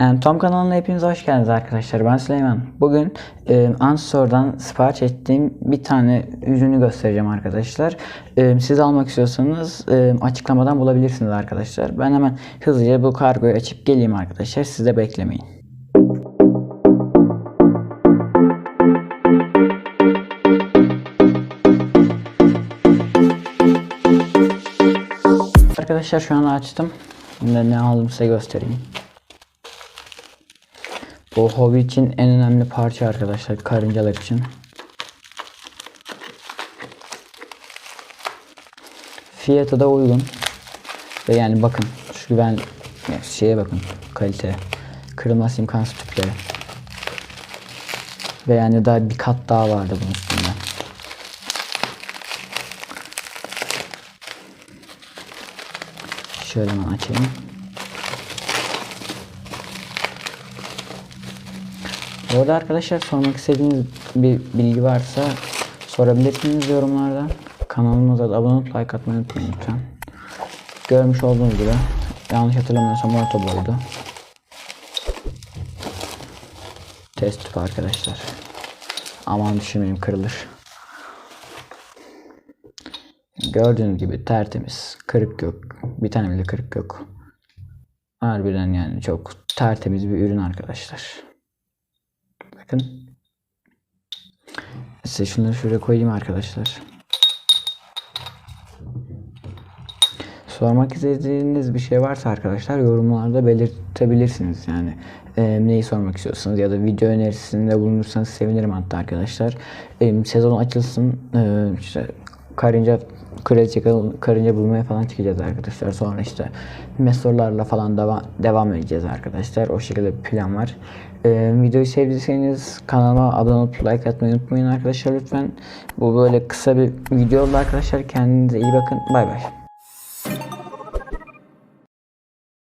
Em, Tom kanalına hepiniz hoş geldiniz arkadaşlar. Ben Süleyman. Bugün e, Unstore'dan sipariş ettiğim bir tane ürünü göstereceğim arkadaşlar. E, siz almak istiyorsanız e, açıklamadan bulabilirsiniz arkadaşlar. Ben hemen hızlıca bu kargoyu açıp geleyim arkadaşlar. Siz de beklemeyin. Arkadaşlar şu an açtım. Ne aldım size göstereyim. Bu hobi için en önemli parça arkadaşlar karıncalar için. Fiyatı da uygun. Ve yani bakın şu güven şeye bakın kalite. Kırılmaz imkansız tüpleri. Ve yani daha bir kat daha vardı bunun üstünde. Şöyle hemen açayım. Bu arada arkadaşlar sormak istediğiniz bir bilgi varsa sorabilirsiniz yorumlarda. Kanalımıza da abone olup like atmayı unutmayın lütfen. Görmüş olduğunuz gibi yanlış hatırlamıyorsam orta boydu. Test tüpü arkadaşlar. Aman düşünmeyin kırılır. Gördüğünüz gibi tertemiz. Kırık yok. Bir tane bile kırık yok. Harbiden yani çok tertemiz bir ürün arkadaşlar. Bakın. Size şunları şuraya koyayım arkadaşlar. Sormak istediğiniz bir şey varsa arkadaşlar yorumlarda belirtebilirsiniz yani e, neyi sormak istiyorsanız ya da video önerisinde bulunursanız sevinirim hatta arkadaşlar. E, sezon açılsın e, işte karınca çekelim, karınca bulmaya falan çıkacağız arkadaşlar. Sonra işte mesorlarla falan devam, devam edeceğiz arkadaşlar. O şekilde bir plan var. Ee, videoyu sevdiyseniz kanalıma abone olup like atmayı unutmayın arkadaşlar lütfen. Bu böyle kısa bir video oldu arkadaşlar. Kendinize iyi bakın. Bay bay.